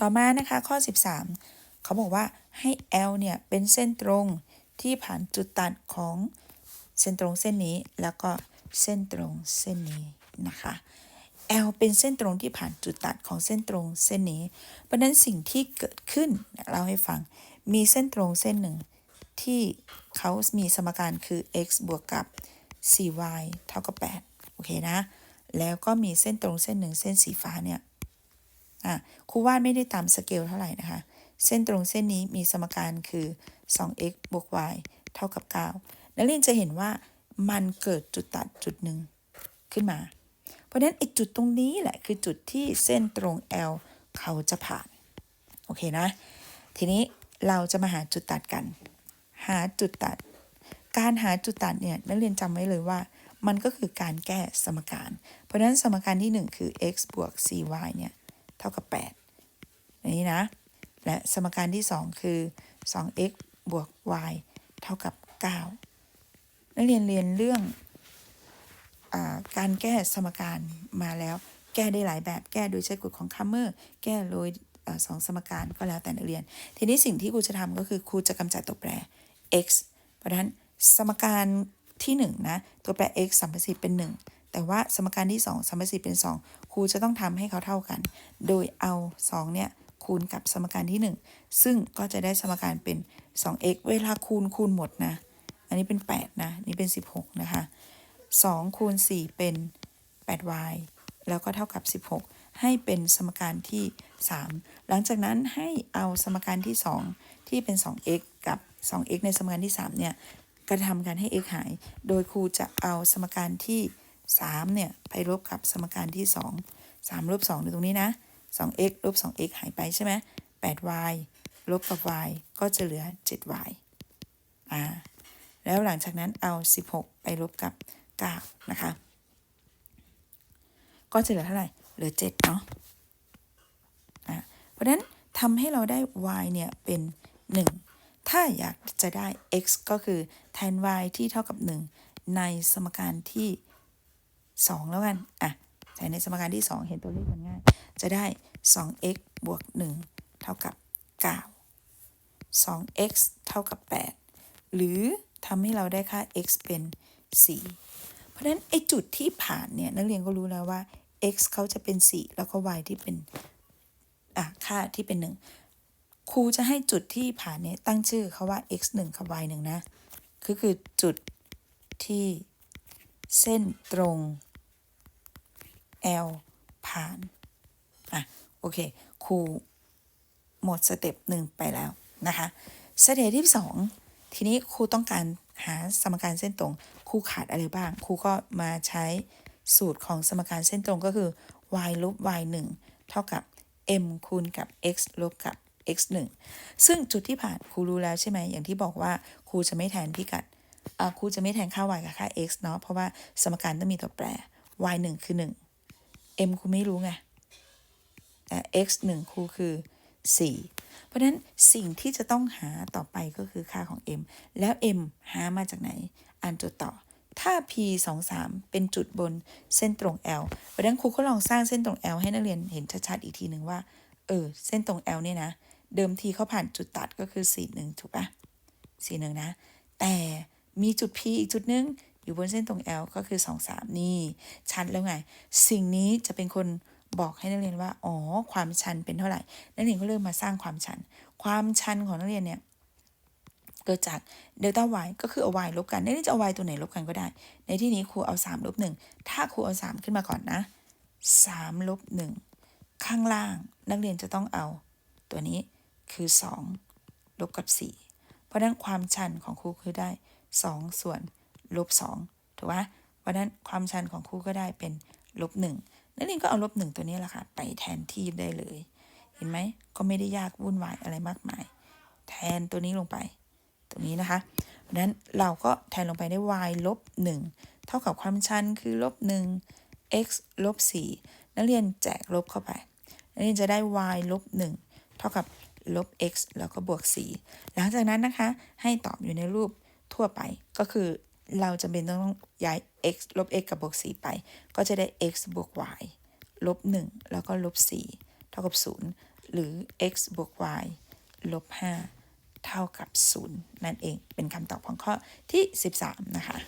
ต่อมานะคะข้อ 13 เขาบอกว่าให้ L เนี่ย เป็นเส้นตรงที่ผ่านจุดตัดของเส้นตรงเส้นนี้แล้วก็เส้นตรงเส้นนี้นะคะ L เป็นเส้นตรงที่ผ่านจุดตัดของเส้นตรงเส้นนี้ เพราะนั้นสิ่งที่เกิดขึ้นเราให้ฟังมีเส้นตรงเส้นหนึ่ง ที่เขามีสมการคือ x บวกกับ 4y เท่ากับ 8 โอเคนะ แล้วก็มีเส้นตรงเส้นหนึ่งเส้นสีฟ้าเนี่ย อะครูวาดไม่ได้ตามสเกลเท่าไหร่นะคะ เส้นตรงเส้นนี้มีสมการคือ 2x บวก y เท่ากับ 9 นักเรียนจะเห็นว่ามันเกิดจุดตัดจุดหนึ่งขึ้นมา เพราะฉะนั้นไอ้จุดตรงนี้แหละคือจุดที่เส้นตรง L เขาจะผ่าน โอเคนะ ทีนี้เราจะมาหาจุดตัดกัน หาจุดตัด การหาจุดตัดเนี่ยนักเรียนจำไว้เลยว่ามันก็คือการแก้สมการ เพราะนั้นสมการที่ 1 คือ x บวก cy เนี่ย เท่ากับ8นี้นะ และสมการที่ 2 คือ 2x บวก y เท่ากับ 9 นักเรียนเรียนเรื่องอการแก้สมการมาแล้ว แก้ได้หลายแบบ แก้โดยใช้กฎของคัมเมอร์ แก้โดยอสองสมการก็แล้วแต่นักเรียน ทีนี้สิ่งที่ครูจะทำก็คือครูจะกำจัดตัวแปร x เพราะฉะนั้นสมการที่ 1 นะ ตัวแปร x สัมประสิทธิ์เป็น 1 แต่ว่าสมการที่2สัมปรสเป็น 2 ครูจะต้องทำให้เขาเท่ากัน โดยเอา 2 เนี่ยคูณกับสมการที่ 1 ซึ่งก็จะได้สมการเป็น 2x เวลาคูณคูณหมดนะ อันนี้เป็น 8 นะ นี่เป็น 16 นะคะ 2 คูณ 4 เป็น 8y แล้วก็เท่ากับ 16 ให้เป็นสมการที่ 3 หลังจากนั้นให้เอาสมการที่ 2 ที่เป็น 2x กับ 2x ในสมการที่ 3 เนี่ยกระทำการให้ x หาย โดยครูจะเอาสมการที่ 3เนี่ยไปลบกับสมการที่ 2 3ลบ2อยู่ตรงนี้นะ 2x ลบ 2x หายไปใช่ไหม 8y ลบกับ y ก็จะเหลือ 7y อ่า แล้วหลังจากนั้นเอา 16 ไปลบกับ 9 นะคะ ก็จะเหลือเท่าไหร่ เหลือ 7 เนาะอะเพราะฉะนั้นทำให้เราได้ y เนี่ยเป็น 1 ถ้าอยากจะได้ x ก็คือแทน y ที่เท่ากับ 1 ในสมการที่ 2 แล้วกัน อะ ใส่ในสมการที่ 2 เห็นตัวเลขมันง่าย จะได้ 2x บวก 1 เท่ากับ 9 2x เท่ากับ 8 หรือทำให้เราได้ค่า x เป็น 4 เพราะฉะนั้นไอจุดที่ผ่านเนี่ย นักเรียนก็รู้แล้วว่า x เขาจะเป็น 4 แล้วก็ y ที่เป็น อะ ค่าที่เป็น 1 ครูจะให้จุดที่ผ่านเนี่ย ตั้งชื่อเขาว่า x 1กับ y 1นะ คือคือจุดที่เส้นตรง L ผ่าน อะ โอเค ครูหมดสเต็ปหนึ่งไปแล้วนะคะ สเต็ปที่สองทีนี้ครูต้องการหาสมการเส้นตรง ครูขาดอะไรบ้าง ครูก็มาใช้สูตรของสมการเส้นตรงก็คือ y ลบ y 1 เท่ากับ m คูณกับ x ลบกับ x 1ซึ่งจุดที่ผ่านครูรู้แล้วใช่ไหม อย่างที่บอกว่าครูจะไม่แทนพิกัดอ่าครูจะไม่แทนค่า y กับค่า x เนาะ เพราะว่าสมการต้องมีตัวแปร y 1คือ 1 m ครูไม่รู้ไงแต่ x 1ครูคือ 4 เพราะฉะนั้นสิ่งที่จะต้องหาต่อไปก็คือค่าของ m แล้ว m หามาจากไหน อ่านจทย์ต่อ ถ้า p 2 3เป็นจุดบนเส้นตรง L เพราะนั้นครูก็ลองสร้างเส้นตรง L ให้นักเรียนเห็นชัดๆอีกทีหนึ่งว่า เออ เส้นตรง L เนี่ยนะ เดิมทีเขาผ่านจุดตัดก็คือ 4 1 ถูกปะ4 1 นะ แต่มีจุด P อีกจุดหนึ่ง อยู่บนเส้นตรง L ก็คือ 2 3 นี่ ชัดแล้วไง สิ่งนี้จะเป็นคนบอกให้นักเรียนว่า อ๋อ ความชันเป็นเท่าไหร่ นักเรียนก็เริ่มมาสร้างความชัน ความชันของนักเรียนเนี่ยเกิดจากเดลต้า y ก็คือเอา y ลบกันนักเรียนจะเอา y ตัวไหนลบกันก็ได้ ในที่นี้ครูเอา 3 ลบ 1 ถ้าครูเอา 3 ขึ้นมาก่อนนะ 3 ลบ 1 ข้างล่างนักเรียนจะต้องเอา ตัวนี้คือ 2 ลบกับ 4 เพราะฉะนั้นความชันของครูคือได้ 2 ส่วน ลบ2ถูกไหมเพราะนั้นความชันของครูก็ได้เป็นลบ1นักเรียนก็เอาลบ1ตัวนี้แหละค่ะ ไปแทนที่ได้เลย เห็นไหมก็ไม่ได้ยากวุ่นวายอะไรมากมาย แทนตัวนี้ลงไป ตรงนี้นะคะเพราะนั้นเราก็แทนลงไปได้ y ลบ1เท่ากับความชันคือลบ1 x ลบ4นักเรียนแจกลบเข้าไป นักเรียนจะได้ y ลบ1เท่ากับลบ x แล้วก็บวก 4 หลังจากนั้นนะคะ ให้ตอบอยู่ในรูปทั่วไปก็คือ เราจะเป็นต้องย้าย x ลบ x กับบวก 4 ไป ก็จะได้ x บวก y ลบ 1 แล้วก็ลบ 4 เท่ากับ 0 หรือ x บวก y ลบ 5 เท่ากับ 0 นั่นเองเป็นคำตอบของข้อที่ 13 นะคะ